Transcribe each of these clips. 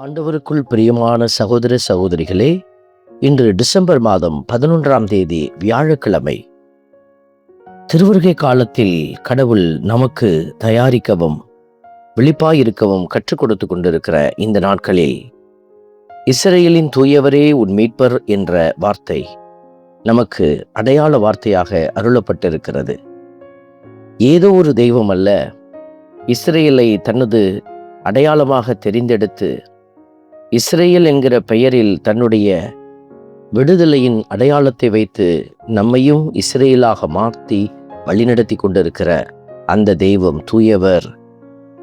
ஆண்டவருக்குள் பிரியமான சகோதர சகோதரிகளே இன்று டிசம்பர் மாதம் பதினொன்றாம் தேதி வியாழக்கிழமை. திருவருகை காலத்தில் கடவுள் நமக்கு தயாரிக்கவும் விழிப்பாயிருக்கவும் கற்றுக் கொடுத்து கொண்டிருக்கிற இந்த நாட்களில் இஸ்ரேலின் தூயவரே உன் மீட்பர் என்ற வார்த்தை நமக்கு அடையாள வார்த்தையாக அருளப்பட்டிருக்கிறது. ஏதோ ஒரு தெய்வம் அல்ல இஸ்ரேலை தனது அடையாளமாக தெரிந்தெடுத்து இஸ்ரேல் என்கிற பெயரில் தன்னுடைய விடுதலையின் அடையாளத்தை வைத்து நம்மையும் இஸ்ரேலாக மாற்றி வழிநடத்தி கொண்டிருக்கிற அந்த தெய்வம் தூயவர்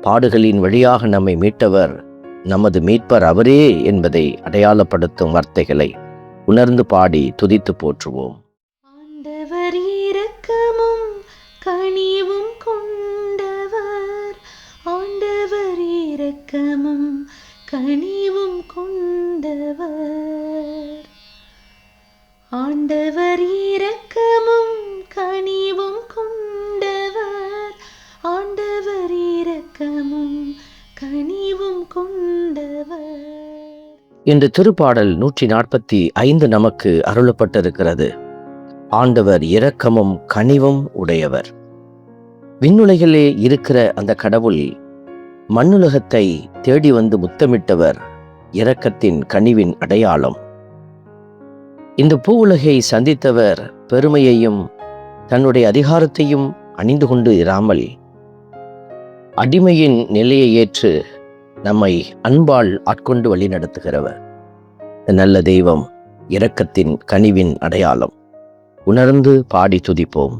பாடுகளின் வழியாக நம்மை மீட்டவர் நமது மீட்பர் அவரே என்பதை அடையாளப்படுத்தும் வார்த்தைகளை உணர்ந்து பாடி துதித்து போற்றுவோம். ஆண்டவர் இரக்கமும் கனிவும் கொண்டவர். ஆண்டவர் இரக்கமும் கனிவும் கொண்டவர். ஆண்டவர் இரக்கமும் கனிவும் கொண்டவர். ஆண்டவர் இரக்கமும் கனிவும் கொண்டவர். இன்று திருப்பாடல் நூற்றி நாற்பத்தி ஐந்து நமக்கு அருளப்பட்டிருக்கிறது. ஆண்டவர் இரக்கமும் கனிவும் உடையவர். விண்ணுலகிலே இருக்கிற அந்த கடவுள் மண்ணுலகத்தை தேடி வந்து முத்தமிட்டவர் இரக்கத்தின் கனிவின் அடையாளம். இந்த பூ உலகை சந்தித்தவர் பெருமையையும் தன்னுடைய அதிகாரத்தையும் அணிந்து கொண்டு இராமல் அடிமையின் நிலையை ஏற்று நம்மை அன்பால் ஆட்கொண்டு வழி நடத்துகிறவர். நல்ல தெய்வம் இரக்கத்தின் கனிவின் அடையாளம். உணர்ந்து பாடி துதிப்போம்.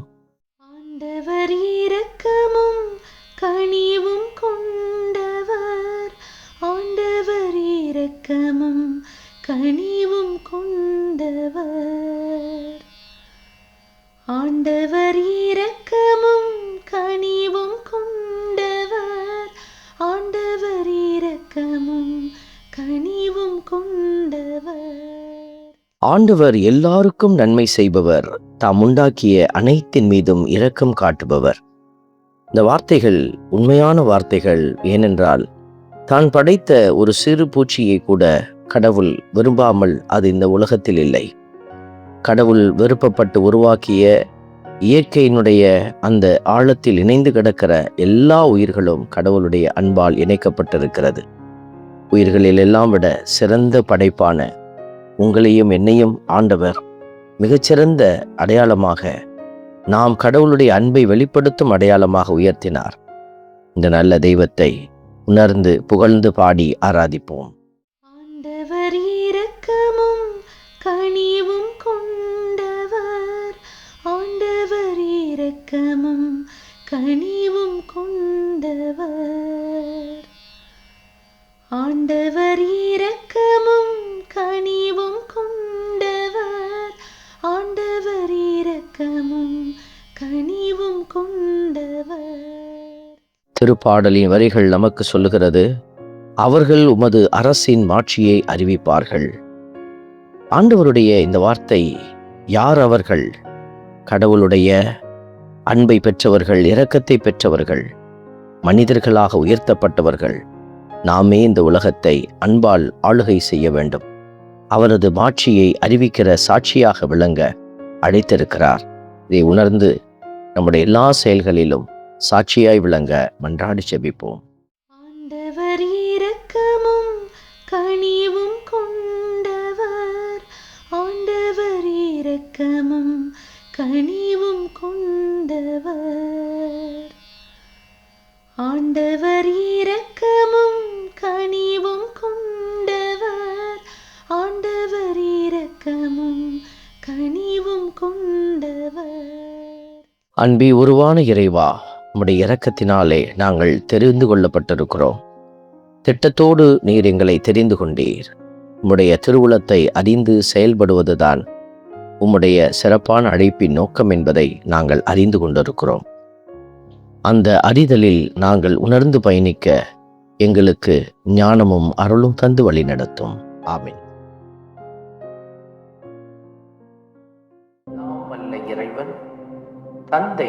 ஆண்டவர் எல்லாருக்கும் நன்மை செய்பவர். தாம் உண்டாக்கிய அனைத்தின் மீதும் இரக்கம் காட்டுபவர். இந்த வார்த்தைகள் உண்மையான வார்த்தைகள் ஏனென்றால் தான் படைத்த ஒரு சிறு பூச்சியை கூட கடவுள் விரும்பாமல் அது இந்த உலகத்தில் இல்லை. கடவுள் விருப்பப்பட்டு உருவாக்கிய இயற்கையினுடைய அந்த ஆழத்தில் இணைந்து கிடக்கிற எல்லா உயிர்களும் கடவுளுடைய அன்பால் இணைக்கப்பட்டிருக்கிறது. உயிர்களில் எல்லாம் விட சிறந்த படைப்பான உங்களையும் என்னையும் ஆண்டவர் மிகச்சிறந்த அடையாளமாக நாம் கடவுளுடைய அன்பை வெளிப்படுத்தும் அடையாளமாக உயர்த்தினார். இந்த நல்ல தெய்வத்தை உணர்ந்து புகழ்ந்து பாடி ஆராதிப்போம். திருப்பாடலின் வரிகள் நமக்கு சொல்லுகிறது அவர்கள் உமது அரசின் மாட்சியை அறிவிப்பார்கள். ஆண்டவருடைய இந்த வார்த்தை யார் அவர்கள்? கடவுளுடைய அன்பை பெற்றவர்கள் இரக்கத்தை பெற்றவர்கள் மனிதர்களாக உயர்த்தப்பட்டவர்கள். நாமே இந்த உலகத்தை அன்பால் ஆளுகை செய்ய வேண்டும். அவரது மாட்சியை அறிவிக்கிற சாட்சியாக விளங்க அழைத்திருக்கிறார். இதை உணர்ந்து நம்முடைய எல்லா செயல்களிலும் சாட்சியாய் விளங்க மன்றாடி செபிப்போம். ஆண்டவர் இரக்கமும் கனிவும் கொண்டவர். ஆண்டவர் இரக்கமும் கனிவும் கொண்டவர். ஆண்டவர் இரக்கமும் கனிவும் கொண்டவர். ஆண்டவர் இரக்கமும் கனிவும் கொண்டவர். அன்பி உருவான இறைவா உம்முடைய இரக்கத்தினாலே நாங்கள் தெரிந்து கொள்ளப்பட்டிருக்கிறோம். திட்டத்தோடு நீர் எங்களை தெரிந்து கொண்டீர். உம்முடைய திருவுளத்தை அறிந்து செயல்படுவதுதான் உம்முடைய சிறப்பான அழைப்பின் நோக்கம் என்பதை நாங்கள் அறிந்து கொண்டிருக்கிறோம். அந்த அறிதலில் நாங்கள் உணர்ந்து பயணிக்க எங்களுக்கு ஞானமும் அருளும் தந்து வழி நடத்தும். ஆமென். இறைவன் தந்தை